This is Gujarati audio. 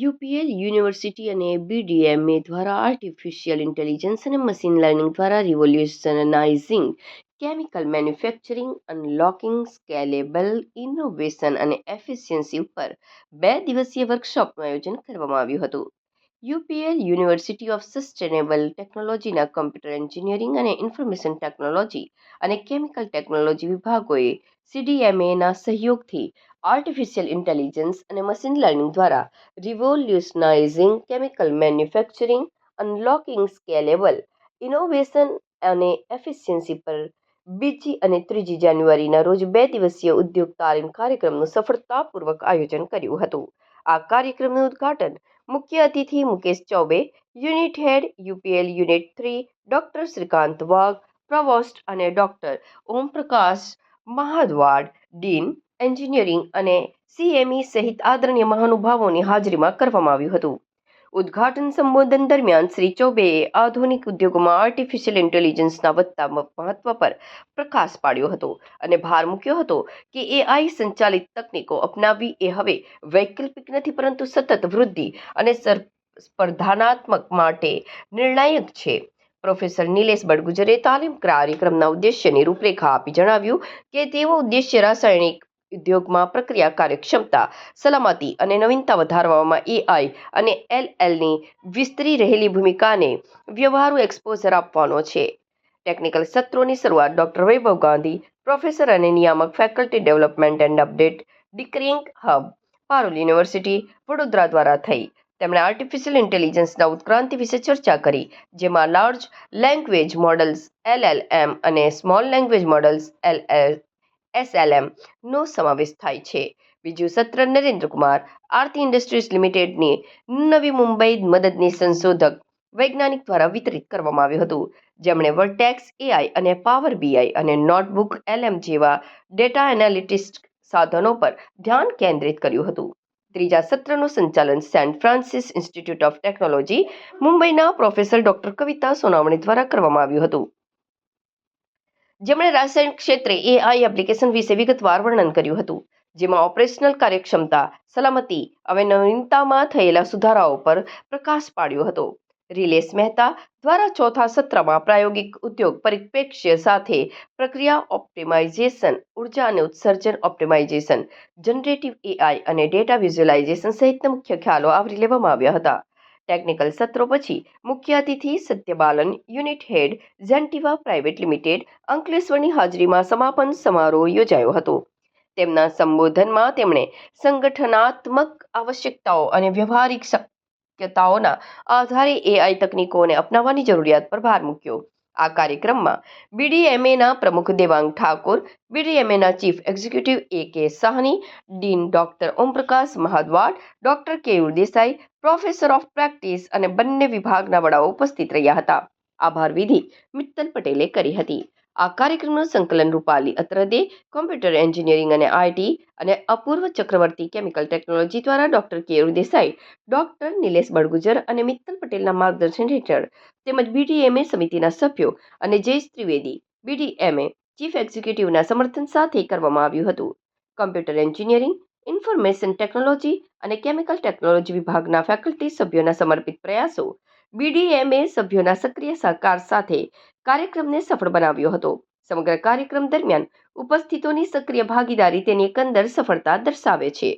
યુપીએલ યુનિવર્સિટી અને બીડીએમએ દ્વારા આર્ટિફિશિયલ ઇન્ટેલિજન્સ અને મશીન લર્નિંગ દ્વારા revolutionising chemical manufacturing unlocking scalable innovation અને એફિશિયન્સી ઉપર બે દિવસીય વર્કશોપનું આયોજન કરવામાં આવ્યું હતું. યુપીએલ યુનિવર્સિટી ઓફ સસ્ટેનેબલ ટેકનોલોજીના કમ્પ્યુટર એન્જિનિયરિંગ અને ઇન્ફોર્મેશન ટેકનોલોજી અને કેમિકલ ટેકનોલોજી વિભાગોએ સીડીએમએના સહયોગથી આર્ટિફિશિયલ ઇન્ટેલિજન્સ અને મશીન લર્નિંગ દ્વારા revolutionising chemical manufacturing unlocking scalable innovation અને એફિશિયન્સી પર બીજી અને ત્રીજી જાન્યુઆરીના રોજ બે દિવસીય ઉદ્યોગ તાલીમ કાર્યક્રમનું સફળતાપૂર્વક આયોજન કર્યું હતું. આ કાર્યક્રમનું ઉદ્ઘાટન મુખ્ય અતિથિ Mukesh Choubey, unit head UPL unit three, doctor Shrikant Wagh, provost અને doctor Omprakash Mahadwad, dean, engineering અને સીએમઈ સહિત આદરણીય મહાનુભાવોની હાજરીમાં કરવામાં આવ્યું હતું. ઉદ્ઘાટન સંબોધન દરમિયાન શ્રી ચૌબેએ આધુનિક ઉદ્યોગોમાં આર્ટિફિશિયલ ઇન્ટેલિજન્સના વધતા મહત્વ પર પ્રકાશ પાડ્યો હતો અને ભાર મૂક્યો હતો કે એઆઈ સંચાલિત તકનીકો અપનાવવી એ હવે વૈકલ્પિક નથી, પરંતુ સતત વૃદ્ધિ અને સ્પર્ધાત્મક માટે નિર્ણાયક છે. પ્રોફેસર નિલેશ બડગુજરે તાલીમ કાર્યક્રમના ઉદ્દેશ્યની રૂપરેખા આપી જણાવ્યું કે તેઓ ઉદ્દેશ્ય રાસાયણિક ઉદ્યોગમાં પ્રક્રિયા કાર્યક્ષમતા, સલામતી અને નવીનતા વધારવામાં એઆઈ અને એલએલની વિસ્તરી રહેલી ભૂમિકાને વ્યવહારુ એક્સપોઝર આપવાનો છે. ટેકનિકલ સત્રોની શરૂઆત ડોક્ટર વૈભવ ગાંધી, પ્રોફેસર અને નિયામક ફેકલ્ટી ડેવલપમેન્ટ એન્ડ અપડેટ ડિક્રિંગ હબ, પારુલ યુનિવર્સિટી, વડોદરા દ્વારા થઈ. તેમણે આર્ટિફિશિયલ ઇન્ટેલિજન્સના ઉત્ક્રાંતિ વિશે ચર્ચા કરી, જેમાં લાર્જ લેંગ્વેજ મોડલ્સ એલએલએમ અને સ્મોલ લેંગ્વેજ મોડલ્સ એલએલ એસએલએમનો સમાવેશ થાય છે. બીજું સત્ર નરેન્દ્ર કુમાર આરતી ઇન્ડસ્ટ્રીઝ લિમિટેડની નવી મુંબઈ મદદની સંશોધક વૈજ્ઞાનિક દ્વારા વિતરિત કરવામાં આવ્યું હતું. જેમણે વર્ટેક્સ એઆઈ અને પાવર બીઆઈ અને નોટબુક એલએમ જેવા ડેટા એનાલિટિસ્ટ સાધનો પર ધ્યાન કેન્દ્રિત કર્યું હતું. ત્રીજા સત્રનું સંચાલન Saint Francis Institute of Technology, મુંબઈના પ્રોફેસર ડોક્ટર કવિતા સોનાવણી દ્વારા કરવામાં આવ્યું હતું. જેમણે રાસાયણિક ક્ષેત્રે એઆઈ એપ્લિકેશન વિશે વિગતવાર વર્ણન કર્યું હતું, જેમાં ઓપરેશનલ કાર્યક્ષમતા, સલામતી અને નવીનતામાં થયેલા સુધારાઓ પર પ્રકાશ પાડ્યો હતો. રિલેશ મહેતા દ્વારા ચોથા સત્રમાં પ્રાયોગિક ઉદ્યોગ પરિપ્રેક્ષ્ય સાથે પ્રક્રિયા ઓપ્ટિમાઇઝેશન, ઊર્જા અને ઉત્સર્જન ઓપ્ટિમાઇઝેશન, જનરેટિવ એઆઈ અને ડેટા વિઝ્યુલાઇઝેશન સહિતના મુખ્ય ખ્યાલો આવરી લેવામાં આવ્યા હતા. ટેકનિકલ સત્રો પછી મુખ્ય અતિથિ Sathyabalan unit head Zentiva Private Limited અંકલેશ્વરની હાજરીમાં સમાપન સમારોહ યોજાયો હતો. તેમના સંબોધનમાં તેમણે સંગઠનાત્મક આવશ્યકતાઓ અને વ્યવહારિક શક્યતાઓના આધારે એઆઈ તકનીકોને અપનાવવાની જરૂરિયાત પર ભાર મૂક્યો. આ કાર્યક્રમમાં બીડીએમએના પ્રમુખ Devang Thakor બીડીએમએના chief executive A K Sahni dean doctor Omprakash Mahadwad doctor Keyur Desai, professor of practice અને બંને વિભાગના વડાઓ ઉપસ્થિત રહ્યા હતા. આભાર વિધિ મિત્તલ પટેલે કરી હતી. આ કાર્યક્રમનું સંકલન રૂપાલી અત્રદે કોમ્પ્યુટર એન્જિનિયરિંગ અને આઈટી અને અપૂર્વ ચક્રવર્તી કેમિકલ ટેકનોલોજી દ્વારા ડોક્ટર કેયુર દેસાઈ, ડોક્ટર નિલેશ બળગુજર અને મિત્તલ પટેલના માર્ગદર્શન હેઠળ તેમજ બીડીએમએ સમિતિના સભ્યો અને જયેશ ત્રિવેદી બીડીએમએ ચીફ એક્ઝિક્યુટિવના સમર્થન સાથે કરવામાં આવ્યું હતું. કમ્પ્યુટર એન્જિનિયરિંગ, ઇન્ફોર્મેશન ટેકનોલોજી અને કેમિકલ ટેકનોલોજી વિભાગના ફેકલ્ટી સભ્યોના સમર્પિત પ્રયાસો બીડીએમએ સભ્યોના સક્રિય સહકાર સાથે કાર્યક્રમને સફળ બનાવ્યો હતો. સમગ્ર કાર્યક્રમ દરમિયાન ઉપસ્થિતોની સક્રિય ભાગીદારી તેની એકંદર સફળતા દર્શાવે છે.